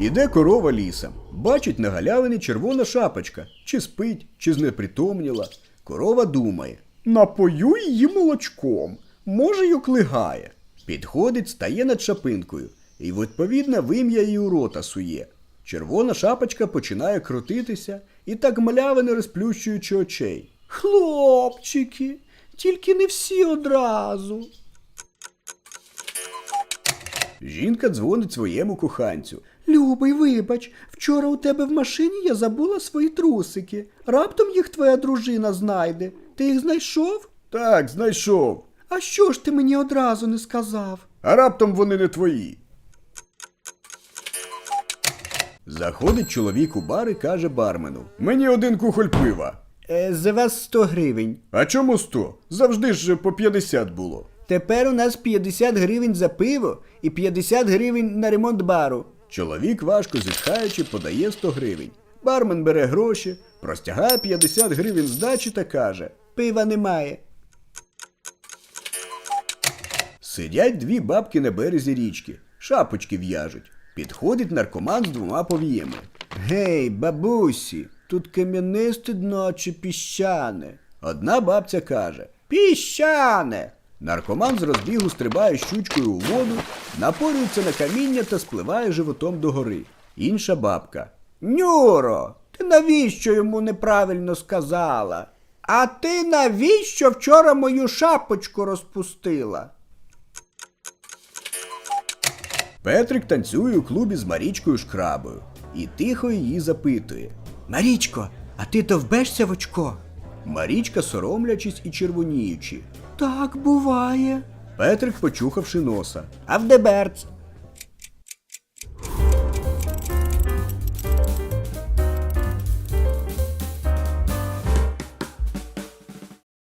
Іде корова лісом. Бачить на галявині червона шапочка. Чи спить, чи знепритомніла. Корова думає. Напою її молочком. Може, й оклигає. Підходить, стає над шапинкою і відповідно вим'я її у рота сує. Червона шапочка починає крутитися і так мляво не розплющуючи очей. Хлопчики, тільки не всі одразу. Жінка дзвонить своєму коханцю. Любий, вибач, вчора у тебе в машині я забула свої трусики. Раптом їх твоя дружина знайде. Ти їх знайшов? Так, знайшов. А що ж ти мені одразу не сказав? А раптом вони не твої. Заходить чоловік у бар і каже бармену: Мені один кухоль пива. Е, за вас 100 гривень. А чому 100? Завжди ж по 50 було. Тепер у нас 50 гривень за пиво і 50 гривень на ремонт бару. Чоловік, важко зітхаючи, подає 100 гривень. Бармен бере гроші, простягає 50 гривень здачі та каже: Пива немає. Сидять дві бабки на березі річки, шапочки в'яжуть. Підходить наркоман з двома повіями. Гей, бабусі, тут кам'янисте дно чи піщане. Одна бабця каже: Піщане. Наркоман з розбігу стрибає щучкою у воду, напорюється на каміння та спливає животом догори. Інша бабка. Нюро, ти навіщо йому неправильно сказала? А ти навіщо вчора мою шапочку розпустила? Петрик танцює у клубі з Марічкою Шкрабою і тихо її запитує: Марічко, а ти довбешся в очко? Марічка, соромлячись і червоніючи. Так буває. Петрик, почухавши носа. А в деберц?